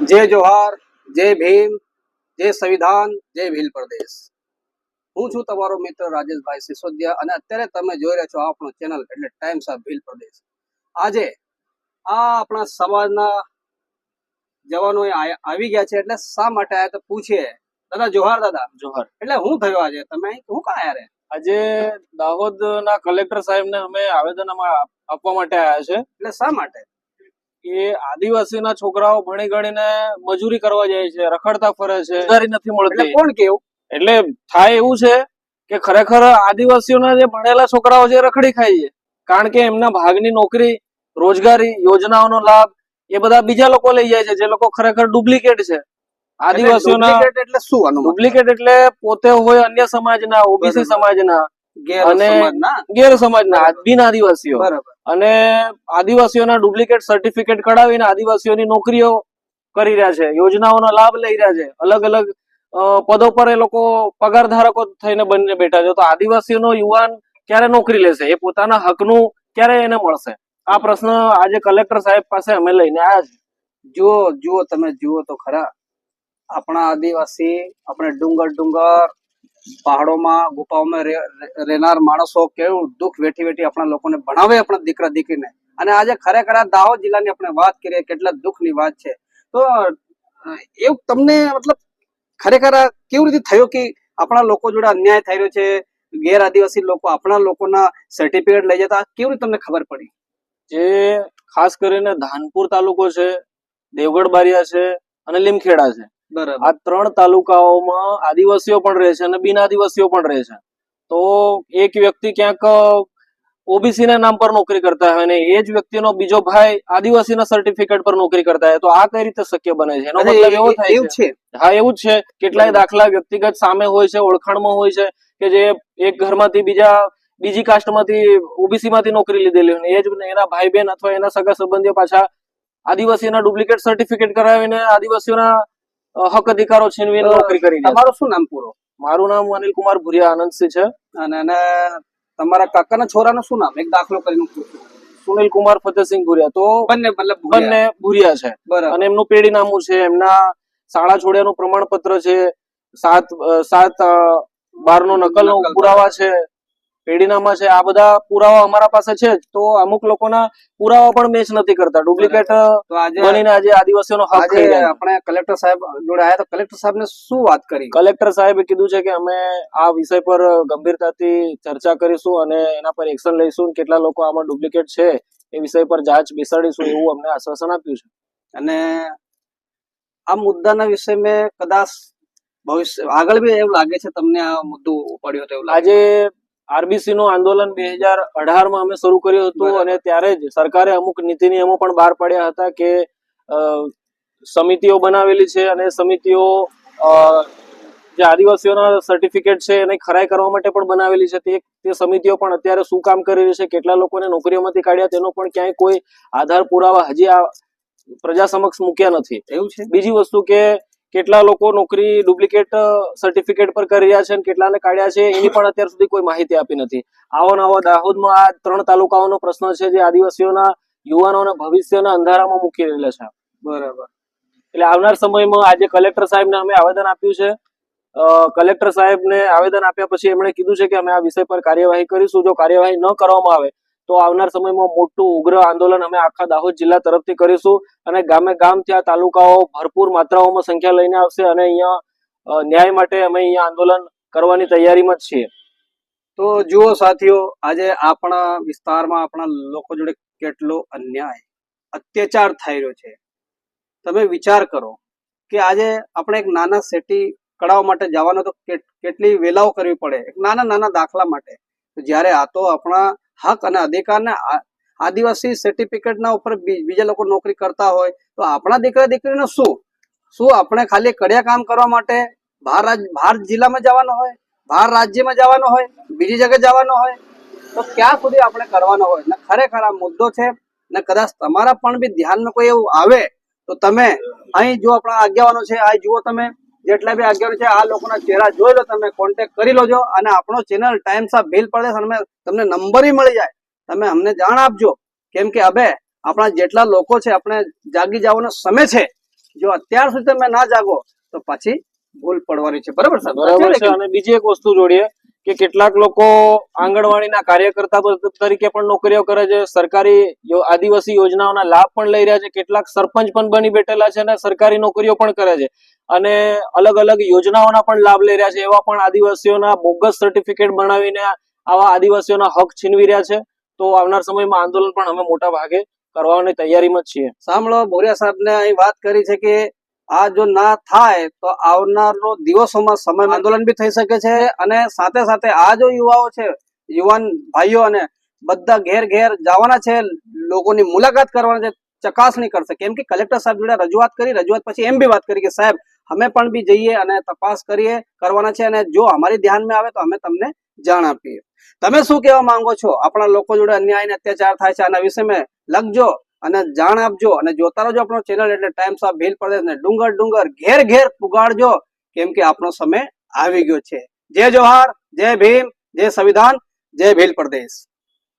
જય જોહાર જય ભીમ જય સંવિધાન જય ભીલ પ્રદેશ હું છું તમારો મિત્ર રાજેશભાઈ સિસોદિયા અને અત્યારે તમે જોઈ રહ્યા છો આપણો ચેનલ એટલે ટાઈમ્સ ઓફ ભીલ પ્રદેશ આજે આ આપણા સમાજના જવાનો આવી ગયા છે એટલે શા માટે આયા તો પૂછીએ દાદા જોહાર દાદા. જોહાર. એટલે હું થયો આજે? તમે હું કા આયા રે? આજે દાહોદ ના કલેક્ટર સાહેબ ને અમે આવેદન આપવા માટે આવ્યા છે. એટલે શા માટે? કે આદિવાસીના છોકરાઓ ભણી ગણીને મજૂરી કરવા જાય છે રખડતા ફરે છે. રોજગારી નથી મળતી. કોણ કેવું એટલે થાય એવું છે કે ખરેખર આદિવાસીઓના જે ભણેલા છોકરાઓ છે રખડી ખાય છે. કારણ કે એમના ભાગની નોકરી રોજગારી યોજનાઓનો લાભ એ બધા બીજા લોકો લઈ જાય છે જે લોકો ખરેખર ડુપ્લિકેટ છે. આદિવાસીઓના એટલે શું ડુપ્લિકેટ એટલે પોતે હોય અન્ય સમાજના ઓબીસી સમાજના ગેર અને- સમાજના ગેર સમાજના બિન આદિવાસીઓ. બરાબર. અને આદિવાસીઓના ડુપ્લિકેટ સર્ટિફિકેટ કઢાવીને આદિવાસીઓની નોકરીઓ કરી રહ્યા છે, યોજનાઓનો લાભ લઈ રહ્યા છે. અલગ અલગ પદો પર એ લોકો પગાર ધારકો થઈને બનીને બેઠા છે. તો આદિવાસીઓનો યુવાન ક્યારે નોકરી લેશે? એ પોતાના હકનું ક્યારે એને મળશે? આ પ્રશ્ન આજે કલેક્ટર સાહેબ પાસે અમે લઈને આવ્યા છે જુઓ જુઓ તમે, જુઓ તો ખરા. આપણા આદિવાસી, આપણે ડુંગર ડુંગર પહાડોમાં, ગુફાઓમાં રહે- રહે- રહેનાર માણસો કેવું દુઃખ વેઠી વેઠી આપણા લોકોને ભણાવે આપણા દીકરા દીકરીને. અને આજે ખરેખર આ દાહોદ જિલ્લાની આપણે વાત કરીએ કેટલા દુઃખની વાત છે. તો એવું તમને મતલબ ખરેખર આ કેવી રીતે થયું કે આપણા લોકો જોડે અન્યાય થઈ રહ્યો છે? ગેર આદિવાસી લોકો આપણા લોકોના સર્ટિફિકેટ લઈ જતા? કેવી રીતે તમને ખબર પડી? જે ખાસ કરીને ધાનપુર તાલુકો છે, દેવગઢ બારિયા છે અને લીમખેડા છે. આ ત્રણ તાલુકાઓમાં આદિવાસીઓ પણ રહે છે અને બિન આદિવાસીઓ પણ રહે છે. તો એક વ્યક્તિ ક્યાંક ઓબીસી ના નામ પર નોકરી કરતા હોય અને એ જ વ્યક્તિનો બીજો ભાઈ આદિવાસીના સર્ટિફિકેટ પર નોકરી કરતા હોય તો આ કઈ રીતે શક્ય બને છે? એનો મતલબ એવો થાય છે. હા એવું જ છે. કેટલાય દાખલા વ્યક્તિગત સામે હોય છે ઓળખાણમાં હોય છે કે જે એક ઘરમાંથી બીજા બીજી કાસ્ટમાંથી ઓબીસી માંથી નોકરી લીધેલી હોય એ જ એના ભાઈ બહેન અથવા એના સગા સંબંધીઓ પાછા આદિવાસીના ડુપ્લિકેટ સર્ટિફિકેટ કરાવીને આદિવાસીઓના હક અધિકારો છીનવી નોકરી કરી. તમારું શું નામ પૂરો? મારું નામ અનિલ કુમાર ભુરિયા આનંદસિંહ છે. અને અને તમારા કાકાના છોરાનું શું નામ? એક દાખલો કરીને પૂછું. સુનિલ કુમાર ફતેહસિંહ ભુરિયા. તો બંને મતલબ બંને ભુરિયા છે. અને એમનું પેઢીનામું છે. એમના શાળા છોડ્યાનું પ્રમાણપત્ર છે. સાત સાત બાર નો નકલ. પુરાવા છે. પેઢીનામા છે આ બધા પુરાવા અમારા પાસે છે તો અમુક લોકોના પુરાવા પણ મેચ નથી કરતા. ડુપ્લિકેટ બનીને આજે આદિવાસીઓનો હક થઈ ખાઈ આપણે કલેક્ટર સાહેબ જોડે આવ્યા તો કલેક્ટર સાહેબને શું વાત કરી? કલેક્ટર સાહેબે કીધું છે કે અમે આ વિષય પર ગંભીરતાથી ચર્ચા કરીશું અને એના પર એક્શન લઈશું કેટલા લોકો આમાં ડુપ્લિકેટ છે એ વિષય પર જાંચ બેસાડીશું એવું અમને આશ્વાસન આપ્યું છે. અને આ મુદ્દાના વિશે મેં કદાચ ભવિષ્ય આગળ બી એવું લાગે છે તમને આ મુદ્દો પડ્યો તો એવું આજે આરબીસી નું આંદોલન બે હજાર અઢારમાં અમે શરૂ કર્યું હતું અને ત્યારે જ સરકારે અમુક નીતિ નિયમો પણ બહાર પાડ્યા હતા કે સમિતિઓ બનાવેલી છે અને સમિતિઓ જે આદિવાસીઓના સર્ટિફિકેટ છે એને ખરાઈ કરવા માટે પણ બનાવેલી છે. તે તે સમિતિઓ પણ અત્યારે શું કામ કરી રહી છે કેટલા લોકોને નોકરીઓમાંથી કાઢ્યા તેનો પણ ક્યાંય કોઈ આધાર પુરાવા હજી આ પ્રજા સમક્ષ મૂક્યા નથી. એવું છે? બીજી વસ્તુ કે કેટલા લોકો નોકરી ડુપ્લિકેટ સર્ટિફિકેટ પર કરી રહ્યા છે અને કેટલાને કાઢ્યા છે એની પણ અત્યાર સુધી કોઈ માહિતી આપી નથી. આવો આવો દાહોદમાં આ ત્રણ તાલુકાઓનો પ્રશ્ન છે જે આદિવાસીઓના યુવાનોના ભવિષ્યના અંધારામાં મૂકી રહેલા છે. બરાબર. એટલે આવનાર સમયમાં આજે કલેક્ટર સાહેબને અમે આવેદન આપ્યું છે. કલેક્ટર સાહેબને આવેદન આપ્યા પછી એમણે કીધું છે કે અમે આ વિષય પર કાર્યવાહી કરીશું. જો કાર્યવાહી ન કરવામાં આવે તો આવનાર સમયમાં મોટું ઉગ્ર આંદોલન અમે આખા દાહોદ જિલ્લા તરફથી કરીશું અને ગામે ગામ ત્યાં તાલુકાઓ ભરપૂર માત્રાઓમાં સંખ્યા લઈને આવશે અને અહીંયા ન્યાય માટે અમે અહીંયા આંદોલન કરવાની તૈયારીમાં છીએ. તો જુઓ સાથીઓ, આજે આપણા વિસ્તારમાં આપણા લોકો જોડે કેટલો અન્યાય, અત્યાચાર થઈ રહ્યો છે. તમે વિચાર કરો કે આજે આપણે એક નાના સેટી કઢાવવા માટે જવાનો તો કેટ- કેટલી વેલાઓ કરવી પડે? નાના નાના દાખલા માટે. જ્યારે આ તો આપણા હક અને અધિકારને આદિવાસી સર્ટિફિકેટના ઉપર બીજા લોકો નોકરી કરતા હોય, તો આપણા દીકરા દીકરીને શું? શું આપણે ખાલી કડિયા કામ કરવા માટે બહાર બહાર જિલ્લામાં જવાનું હોય, બહાર રાજ્યમાં જવાનો હોય, બીજી જગ્યાએ જવાનો હોય? તો ક્યાં સુધી આપણે કરવાનો હોય? ને ખરેખર આ મુદ્દો છે, ને કદાચ તમારા પણ બી ધ્યાનમાં કોઈ એવું આવે, તો તમે અહીં જો આપણા આગેવાનો છે આ જુઓ તમે જેટલા બી આગેવાનો છે આ લોકોના ચહેરા જોઈ લો તમે કોન્ટેક્ટ કરી લોજો અને આપણો ચેનલ ટાઈમ્સ ઓફ ભીલ પ્રદેશ અને તમને નંબર મળી જાય. તમે અમને જાણ આપજો. કેમ કે હવે આપણા જેટલા લોકો છે આપણે જાગી જવાનો સમય છે. જો અત્યાર સુધી તમે ના જાગો તો પછી ભૂલ પડવાની છે. બરાબર સાહેબ? બરાબર છે અને બીજી એક વસ્તુ જોડીએ. કે કેટલાક લોકો આંગણવાડીના કાર્યકર્તા તરીકે પણ નોકરીઓ કરે છે, સરકારી આદિવાસી યોજનાઓના લાભ પણ લઈ રહ્યા છે, કેટલાક સરપંચ પણ બની બેઠેલા છે અને સરકારી નોકરીઓ પણ કરે છે. અને અલગ અલગ યોજનાઓના પણ લાભ લઈ રહ્યા છે, એવા પણ આદિવાસીઓના બોગસ સર્ટિફિકેટ બનાવીને આવા આદિવાસીઓના હક છીનવી રહ્યા છે. તો આવનાર સમયમાં આંદોલન પણ અમે મોટા ભાગે કરવાની તૈયારીમાં જ છીએ. સાંભળો, બોરિયા સાહેબને અહીં વાત કરી છે કે આ જો ના થાય તો આવનારો દિવસોમાં સમય આંદોલન બી થઈ શકે છે અને સાથે સાથે આ જો યુવાઓ છે યુવાન ભાઈઓ અને બધા ઘેર ઘેર જવાના છે લોકોની મુલાકાત કરવાના છે ચકાસણી કરશે. કેમ કે કલેક્ટર સાહેબ જોડે રજૂઆત કરી રજૂઆત પછી એમ બી વાત કરી કે સાહેબ અમે પણ બી જઈએ અને તપાસ કરીએ કરવાના છે અને જો અમારી ધ્યાનમાં આવે તો અમે તમને જાણ આપીએ. તમે શું કહેવા માંગો છો? આપણા લોકો જોડે અન્યાય અને અત્યાચાર થાય છે આના વિષયમાં લખજો. અને જાણ આપજો અને જોતા રહેજો આપણો ચેનલ એટલે ટાઈમ્સ ઓફ ભીલ પ્રદેશ ને ડુંગર ડુંગર ઘેર ઘેર પુગાડજો કેમ કે આપણો સમય આવી ગયો છે. જય જોહાર, જય ભીમ, જય સંવિધાન, જય ભીલ પ્રદેશ.